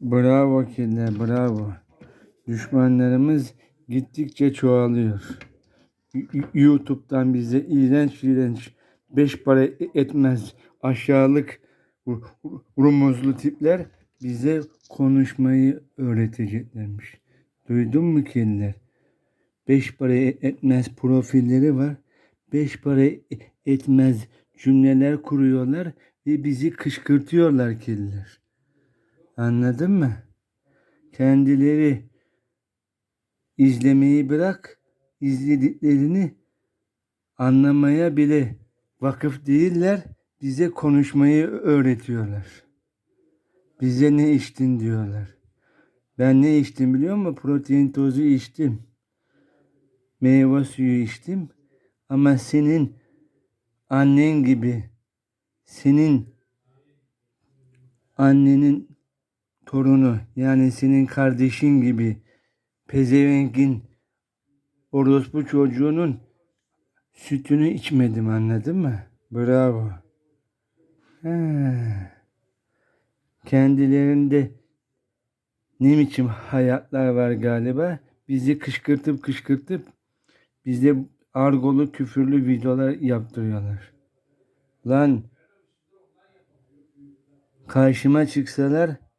Bravo killer, bravo. Düşmanlarımız gittikçe çoğalıyor. YouTube'dan bize iğrenç iğrenç beş para e- etmez aşağılık ru- ru- rumuzlu tipler bize konuşmayı öğreteceklermiş. Duydun mu killer? Beş para e- etmez profilleri var. Beş para e- etmez cümleler kuruyorlar ve bizi kışkırtıyorlar killer. Anladın mı? Kendileri izlemeyi bırak, izlediklerini anlamaya bile vakıf değiller, bize konuşmayı öğretiyorlar. Bize ne içtin diyorlar. Ben ne içtim biliyor musun? Protein tozu içtim. Meyve suyu içtim. Ama senin annen gibi, senin annenin torunu yani senin kardeşin gibi pezevenkin orospu çocuğunun sütünü içmedim anladın mı? Bravo. He. Kendilerinde ne biçim hayatlar var galiba. Bizi kışkırtıp kışkırtıp bize argolu küfürlü videolar yaptırıyorlar. Lan karşıma çıksalar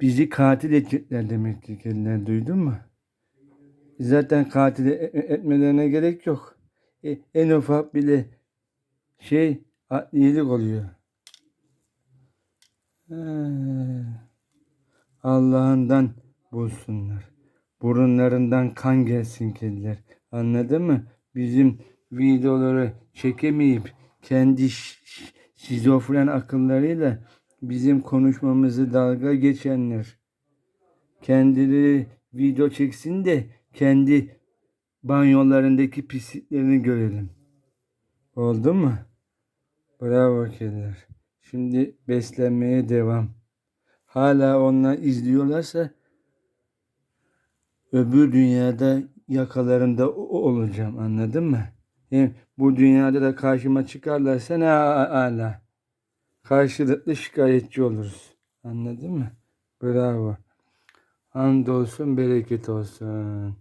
bizi katil edecekler demektir kendileri duydun mu? Zaten katil e- e- etmelerine gerek yok. E, en ufak bile şey adliyelik oluyor. Allah'ından bulsunlar. Burunlarından kan gelsin kediler. Anladın mı? Bizim videoları çekemeyip kendi şizofren akıllarıyla bizim konuşmamızı dalga geçenler. Kendileri video çeksin de kendi banyolarındaki pisliklerini görelim. Oldu mu? Bravo kediler. Şimdi beslenmeye devam. Hala onlar izliyorlarsa öbür dünyada yakalarında olacağım anladın mı? Hem bu dünyada da karşıma çıkarlarsa ne ala. Karşılıklı şikayetçi oluruz. Anladın mı? Bravo. Hamdolsun bereket olsun.